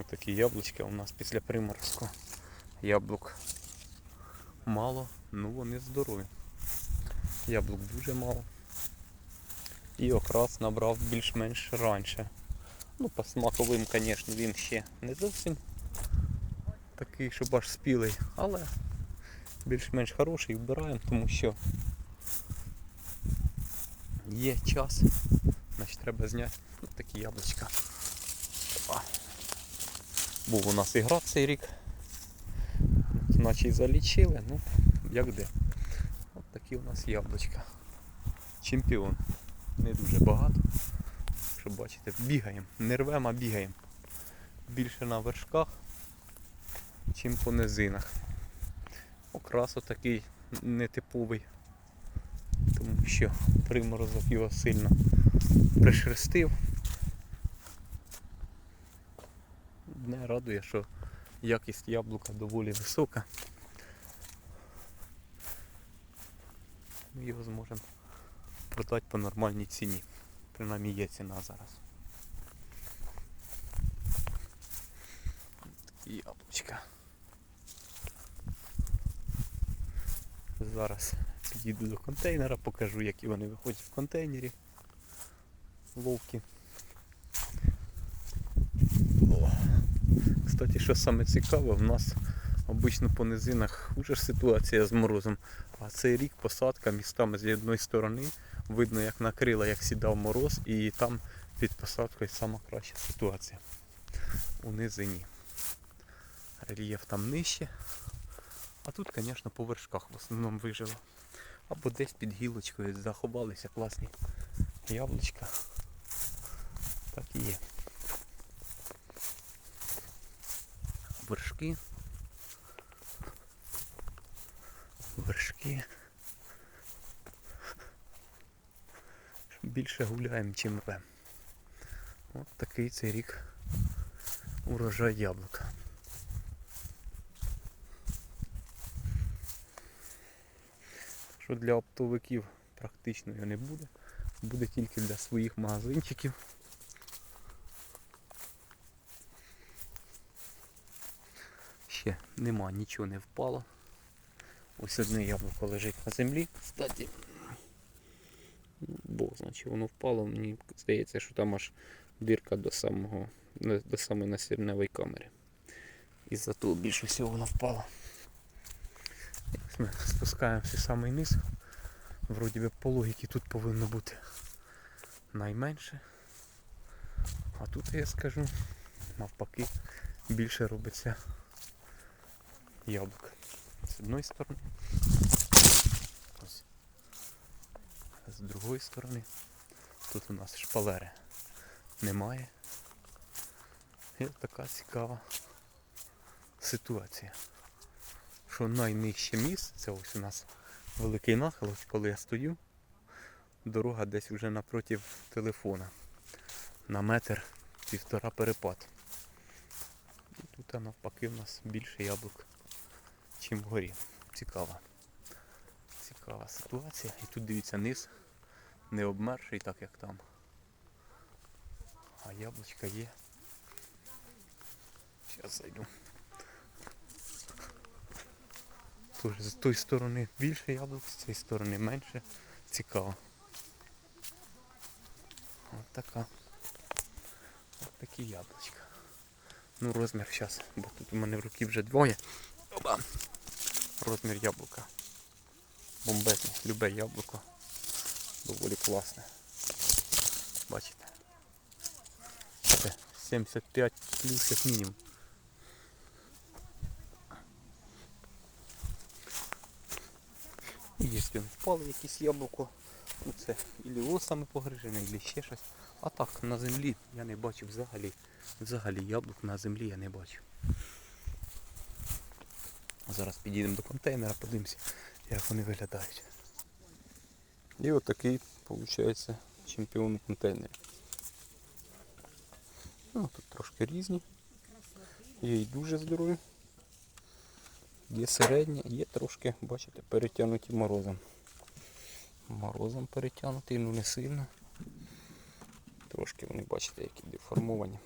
Ось такі яблучки у нас після приморозку. Яблук мало, ну вони здорові. Яблук дуже мало. І окрас набрав більш-менш раніше. Ну, по смаковим, звісно, він ще не зовсім такий, щоб аж спілий, але більш-менш хороший вбираємо, тому що є час, значить треба зняти такі яблучка. Був у нас і град цей рік. Наче і залічили, ну як де. От такі у нас яблучка. Чемпіон. Не дуже багато. Щоб бачите, бігаємо. Не рвемо, а бігаємо. Більше на вершках, чим по низинах. Окрас такий нетиповий. Тому що приморозок його сильно пришерстив. Не радує, що якість яблука доволі висока. Ми його зможемо продати по нормальній ціні. Принаймні є ціна зараз. Такі яблучка. Зараз підійду до контейнера, покажу, які вони виходять в контейнері. Ловки. О. Кстати, що саме цікаве, в нас обично по низинах уже ж ситуація з морозом. А цей рік посадка містами з одної сторони видно, як накрила, як сідав мороз, і там під посадкою сама краща ситуація. У низині. Рельєф там нижче. А тут, звісно, по вершках в основному вижило. Або десь під гілочкою заховалися класні яблучка. Так і є. Вершки. Вершки. Більше гуляємо, чим рвем. От такий цей рік урожай яблука. Що для оптовиків практично його не буде. Буде тільки для своїх магазинчиків. Ще нема, нічого не впало. Ось одне яблуко лежить на землі. Кстати, Бог, значить воно впало, мені здається, що там аж дирка до самого ну, до самої насірневої камери. І за того більше всього воно впало. Ми спускаємося в самий низ. Вроді би по логіки тут повинно бути найменше. А тут я скажу, навпаки, більше робиться яблук. З одної сторони. Ось. З другої сторони. Тут у нас шпалери немає. І така цікава ситуація. Що найнижче місце, це ось у нас великий нахил, коли я стою, дорога десь вже напротив телефона. На метр півтора перепад. І тут навпаки в нас більше яблук, чим вгорі. Цікава. Цікава ситуація. І тут дивіться низ, не обмерший, так як там. А яблучка є. Зараз зайду. Тож з тої сторони більше яблук, з цієї сторони менше. Цікаво. От така. От такі яблучка. Ну розмір зараз, бо тут у мене в руки вже двоє. Оба. Розмір яблука. Бомбезне, любе яблуко. Доволі класне. Бачите? Це 75 плюс як мінімум. І Якщо впало якесь яблуко, ну це ілі лосами погрижене, ілі ще щось. А так на землі я не бачу взагалі. Взагалі яблук на землі я не бачу. Зараз підійдемо до контейнера, подивимося, як вони виглядають. І от такий, виходить, чемпіон у контейнері. Ну, тут трошки різні. Є і дуже здорові. Є середні, є трошки, бачите, перетягнуті морозом. Морозом перетягнуті, ну не сильно. Трошки вони, бачите, які деформовані.